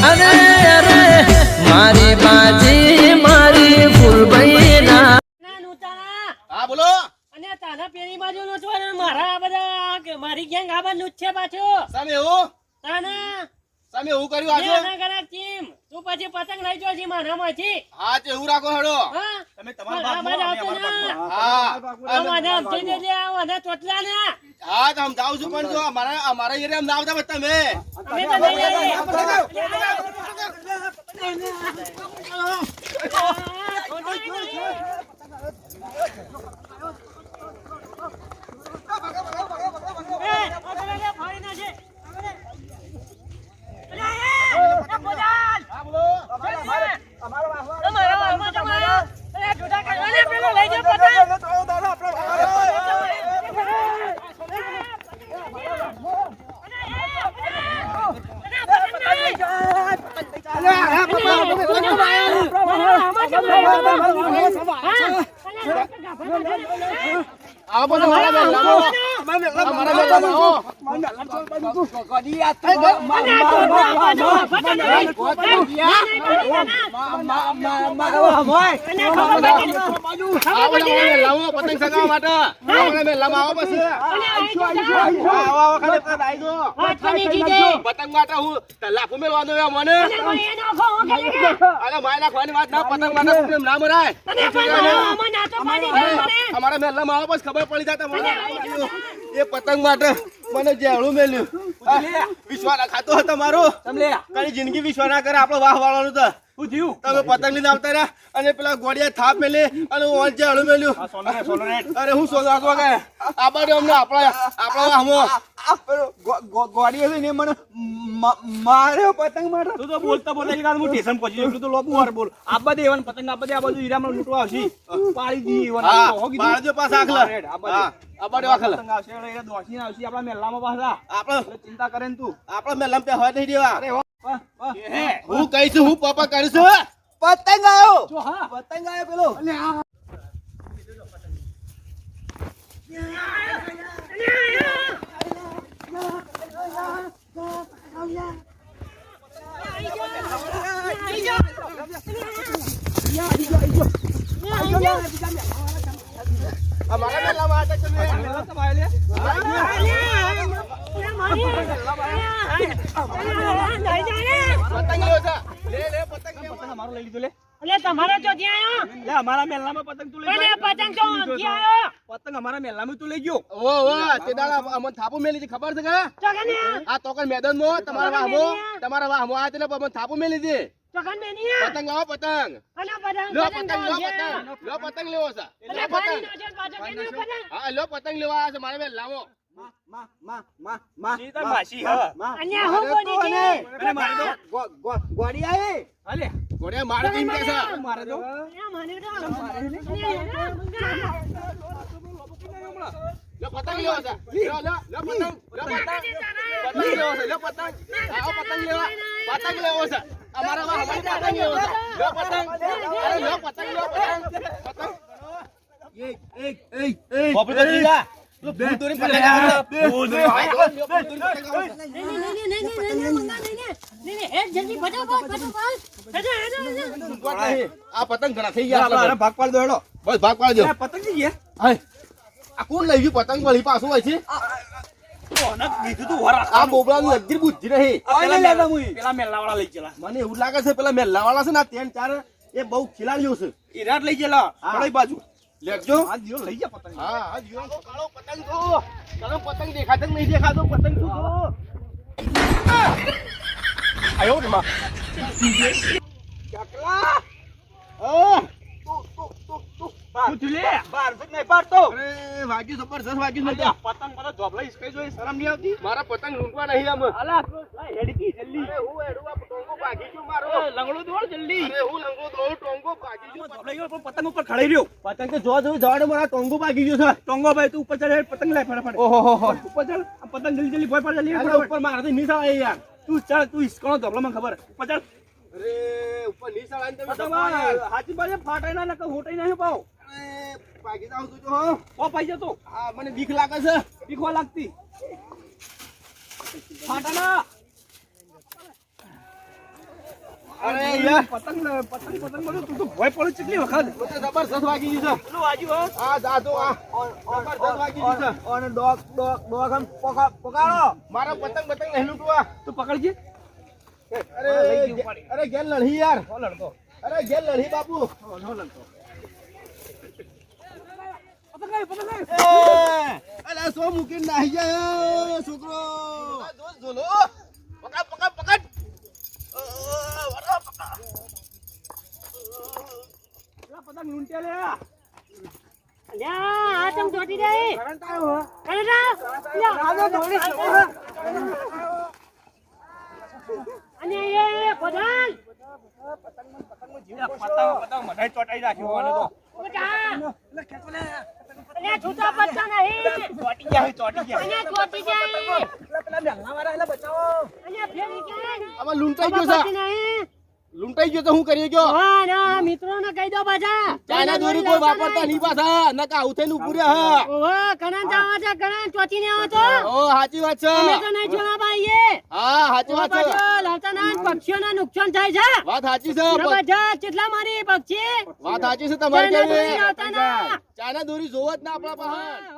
અરે અરે મારી બાજી મારી ફૂલભાઈ ના હા બોલો. અને તાના પેલી બાજુ નો છો મારા બધા મારી ગેંગ આ બાજુ જ છે પાછું. સામે એવું? તાના. સામે એવું કર્યું આજે ના કરા ચીમ તું પછી પતંગ લઈ જો જી મારા માંથી હા તે એવું રાખો હેડો તમે તમારા અમારા ભાગમાં. હા આ વાદા આમથી દેજે, આ ચોટલા ને હા તો સમજાવું છું પણ જો અમારા અમારા એરિયામાં ના આવતા બધા તમે અમે તો નહીં આવીએ. એ, ઓટો લે, ફાડી નાખે. અરે, એ, એ, પોદાર. અમારો વાહવા. તમારા વાળમાં તમારા. અરે, જુદા કરવા ને, પેલો લઈ જાઓ પતંગ. આવો પણ આવો આવો આવો પતંગ માટે આવો પછી આવો આવો પતંગ આવી માટે હું લાફો મેળવાનો મને અરે માય નાખવાની વાત ના પતંગ માટે ના મરાય અમારા મહેલામાં આવો પછી ખબર પડી જાય તમને એ પતંગ માટે મને જેવડું મેલ્યું. વિશ્વાસ ખાતો હતો મારો કઈ જિંદગી વિશ્વાસ ના કરે આપણો વાહ વાળવાનું તો. થયું? તમે પતંગ લઈને આવતા રહ્યા અને પેલા ગોળિયા થાપ મેલે અને હું વચ્ચે હળું મેલ્યું. અરે હું સોનો આંકવા ગયા. આ બાજુ અમને આપણા આપણા વાહમાં. માર્યો પતંગ માર્યો તું તો બોલતા બોલતા એક હું સ્ટેશન પહોંચી. એટલું તો લોબુ વાર બોલ. આબા દે એવન પતંગ આબા દે આ બાજુ હીરામાં લૂંટવા આવશે. પાડી દી એવન. હા કીધું. બાળજો પાસ આખલા. હા, રેડ, આ બાજુ. હા આ બાજુ આખલા. પતંગ આવશે એટલે દોશીને આવશે આપણા મહેલામાં પાછા. આપણે ચિંતા કરે ને તું. આપણે મેલામ ત્યાં હોય નહીં દેવા. અરે. હું કહીશું હું પાપા કરીશું પતંગ આવ્યો જો હા. પતંગ આવ્યો પેલો. અમારા મેલામાં તમે. મેલા તો લેવો છે. લે લે પતંગ લેવો. પતંગ અમારો લઈ લીધો લે. અમારા પતંગ તું તો અમારા મહેલામાં તું લઈ ગયો. તે દાડા અમને થાપુ મેલી હતી ખબર છે આ તમારા વાહમો તમારા વાહમો આ તેને થાપુ મેલી હતી પતંગ લાવો પતંગ લો પતંગ લો પતંગ. લો પતંગ લેવો છે. લો પતંગ. હા લો પતંગ લેવા આવ્યા છે મારે બેન લાવો. માં માં માં માં ઈ તાર માસી, હા. અને હું બોલી છે અરે મારે તો ગો- ગો- ગોળી આવી? હાલે ઘોડે મારે કેમ કે છે. મારે તો મને તો લો પતંગ લેવો છે. લો લો લો પતંગ લો પતંગ. પતંગ લેવો છે લો પતંગ. આવો પતંગ લેવા. પતંગ લેવો છે. અમારા વાહ પતંગ લો પતંગ અરે લો પતંગ લો પતંગ પતંગ. લો ભૂલ દોરી પતંગ. આ ઘણા થઈ ગયા ભાગ પાડ દો બસ ભાગ પાડી આ પતંગ જઈ ગયા હાય આ કોણ લઈ ગયું પતંગ વળી પાછું હોય છે આ બોબડાનું અગિર બુદ્ધિ નહીં. પેલા મેલા પેલા મેલાવાળા લઈ ગયેલા. મને એવું લાગે છે પેલા મેં લાવાળા છે ને તેન ત્રણ ચાર એ બહુ ખિલાડીઓ છે. ઈરાટ લઈ ગયેલા. હા. બાજુ. લેખજો આ દિયો લઈ ગયા પતંગ. હા હા કાળો પતંગ જો. કાળો પતંગ દેખાતો નહીં દેખાતો? પતંગ જો આયો ને માં ચકલા હા શું થયું લે. બાર નહીં પાડતો. અરે વાગ્યું જબરજસ્ત વાગ્યું પતંગ મને ધોબલા હિસકાઈ જોઈ શરમ નહીં આવતી? મારા પતંગ લૂંટવા નહીં આમ. અલા હેડકી જલ્દી અરે હું હેડું આ ટોંગો ભાગી ગયો મારો. એ, લંગડો દોડ જલ્દી અરે હું લંગો દોડું ટોંગો ભાગી ગયો ધોબલાઈ ગયો પણ પતંગ ઉપર ખડાઈ રહ્યો. પતંગ તો જોવા જોયું જવાડે મારા ટોંગો ભાગી ગયો છે. ટોંગો ભાઈ તું ઉપર ચડે પતંગ લાય ફટાફટ. ઓહો હો હો. ઉપર ચડ પતંગ જલ્દી જલ્દી ભોય પાડ જલ્દી ઉપર મારાથી નહીં થવાય યાર. તું ચાલ તું હિસકાનો ધોબલો મને ખબર. ઉપર ચડ. અરે ઉપર નીચે થવાય ને તમે. હાચી બાજુ ફાટાઈ ના નકર હોટાઈ નહીં પાવ? ભાગી જાઉં છું હો. ઓ પાઈ જતો. આ મને બીક લાગે છે. બીખવા લાગતી. ફાટા અરે યાર પતંગ પતંગ પતંગ બધું તું તો ભોય પડે કેટલી વખત. તો જબરજસ્ત વાગી ગઈ છે. પેલું વાજુ હો. આ દાદો આ જબરજસ્ત વાગી ગઈ છે. અને ડોગ ડોગ ડોગ આમ પકા- પકાડો. મારા પતંગ પતંગ નહીં લૂંટવા તું પકડજે. અરે અરે ગેલ લડી યાર. હો લડતો. અરે ગેલ લડી બાપુ. હો લડતો. પતંગ પતંગ લાવ. અરે સો મૂકીને નાહી જાય છોકરો ઝોલો પકડ પકડ પકડ પકડ. પતંગ લૂંટ્યા લે અલ્યા, આ ચમ ચોટી જાય કરંટ આવ્યો હો. કરે રા? અલ્યા, આગળ દોડી શકો. અને એ પતંગ પતંગ પતંગ મધાય ચોટાઈ રાખ્યો તો ઉઠા. અલ્યા, છૂટા પડતા નહીં. ચોટી ગયા ચોટી ગયા અલ્યા, ચોટી જાય. પેલા બેંગલા વાળા એટલે બચાવો. અલ્યા, ફેરી જાય. આમાં લૂંટાઈ ગયો છે. નહીં. લૂંટાઈ ગયો તો હું કરી ગયો હા, ના, મિત્રોને કહી દો પાછા. ચાઇના દોરી કોઈ વાપરતા નહીં પાછા. નકા આવું થઈને ઉભું રહ્યા હા. ઓહો, કણાન જવા છે, કણાન ચોટીને આવો છો? ઓ સાચી વાત છે. અમે તો નહીં જોવા પાઈએ. હા સાચી વાત છે. લાવતા ના, પક્ષીઓને નુકસાન થાય છે. વાત સાચી છે બધા કેટલા મારી પક્ષી? વાત સાચી છે તમારી ચાઇના દોરી કેવી ના. ના આપણા પાસે